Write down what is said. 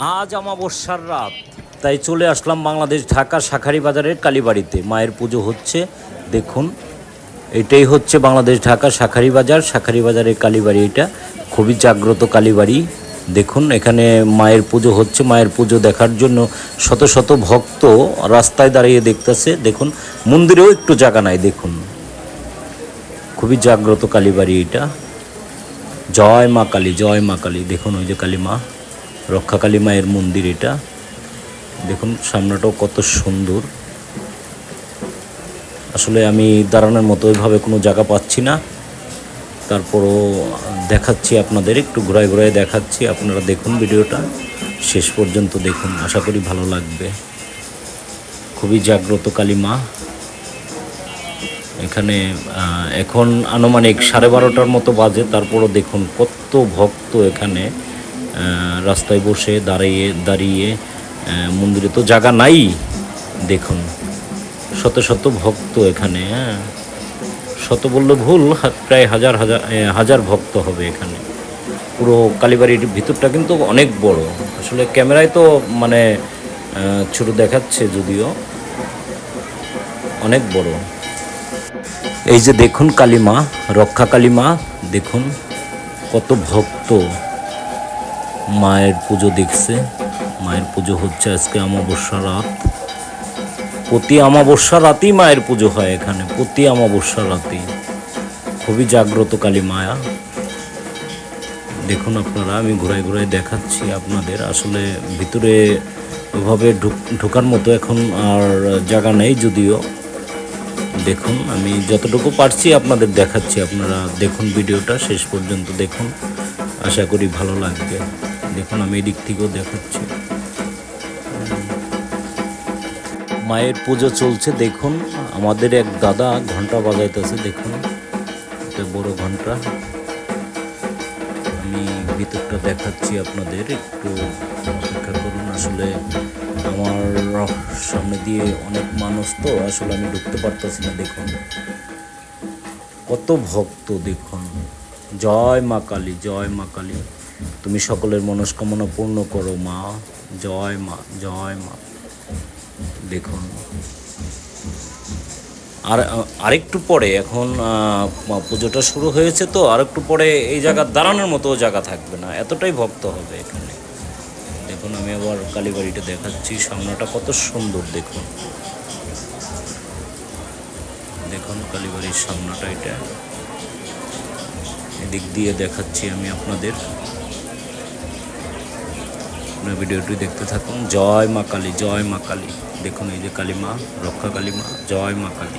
আজ অমাবস্যার রাত। তাই চলে আসলাম বাংলাদেশ ঢাকা শাখারি বাজারের কালীবাড়িতে। মায়ের পুজো হচ্ছে, দেখুন। এটাই হচ্ছে বাংলাদেশ ঢাকা শাখারি বাজার শাখারি বাজারের কালীবাড়ি এটা। খুবই জাগ্রত কালীবাড়ি। দেখুন, এখানে মায়ের পুজো হচ্ছে। মায়ের পুজো দেখার জন্য শত শত ভক্ত রাস্তায় দাঁড়িয়ে দেখতেছে। দেখুন, মন্দিরেও একটু জায়গা নাই, দেখুন। খুবই জাগ্রত কালীবাড়ি এটা। জয় মা কালী, জয় মা কালী। দেখুন, ওই যে কালী মা। রক্ষা কালী মায়ের মন্দির এটা। দেখুন, সামনেটাও কত সুন্দর। আসলে আমি দাঁড়ানোর মতো ওইভাবে কোনো জায়গা পাচ্ছি না। তারপরও দেখাচ্ছি আপনাদের, একটু ঘুরায় ঘুরায় দেখাচ্ছি। আপনারা দেখুন ভিডিওটা। শেষ পর্যন্ত দেখুন, আশা করি ভালো লাগবে। খুবই জাগ্রত কালী মা। এখানে এখন আনুমানিক সাড়ে বারোটার মতো বাজে। তারপরও দেখুন, কত ভক্ত এখানে। রাস্তায় বসে দাঁড়িয়ে দাঁড়িয়ে মন্দিরে তো জায়গা নাই। দেখুন, শত শত ভক্ত এখানে হ্যাঁ? শত বললে ভুল প্রায় হাজার হাজার হাজার ভক্ত হবে এখানে। পুরো কালীবাড়ির ভিতরটা কিন্তু অনেক বড়। আসলে ক্যামেরায় তো মানে ছোট দেখাচ্ছে যদিও, অনেক বড়। এই যে দেখুন কালিমা রক্ষা কালিমা দেখুন কত ভক্ত। মায়ের পুজো দেখছে। মায়ের পুজো হচ্ছে আজকে অমাবস্যা রাত। প্রতি অমাবস্যা রাতেই মায়ের পুজো হয় এখানে, প্রতি অমাবস্যা রাতেই। খুবই জাগ্রত কালী মায়া। দেখুন আপনারা, আমি ঘুরাই ঘুরাই দেখাচ্ছি আপনাদের। আসলে ভিতরে ওভাবে ঢুক- ঢোকার মতো এখন আর জায়গা নেই যদিও। দেখুন, আমি যতটুকু পারছি আপনাদের দেখাচ্ছি। আপনারা দেখুন ভিডিওটা, শেষ পর্যন্ত দেখুন। আশা করি ভালো লাগবে। দেখুন, আমি এদিক থেকেও দেখাচ্ছি। মায়ের পুজো চলছে, দেখুন। আমাদের এক দাদা ঘণ্টা বাজাইতেছে, দেখুন। এটা বড় ঘণ্টা আমি ভিতরটা দেখাচ্ছি আপনাদের, একটু অপেক্ষা করুন। আসলে আমার সামনে দিয়ে অনেক মানুষ তো, আসলে আমি ঢুকতে পারতেছি না, দেখুন। কত ভক্ত, দেখুন। জয় মা কালী, জয় মা কালী। তুমি সকলের মনস্কামনা পূর্ণ করো, মা। জয় মা জয় মা। দেখুন। আর আরেকটু পরে এখন পুজোটা শুরু হয়েছে তো, আরেকটু পরে এই জায়গা দাঁড়ানোর মতো জায়গা থাকবে না। এতটাই ভক্ত হবে এখানে। দেখুন, আমি আবার কালীবাড়িটা দেখাচ্ছি। সামনেটা কত সুন্দর, দেখুন। দেখুন, কালীবাড়ির সামনাটা এটা। এদিক দিয়ে দেখাচ্ছি আমি আপনাদের। আপনার ভিডিওটি দেখতে থাকুন। জয় মা কালী, জয় মা কালী। দেখুন এই যে কালী মা, রক্ষা কালী মা, জয় মা কালী।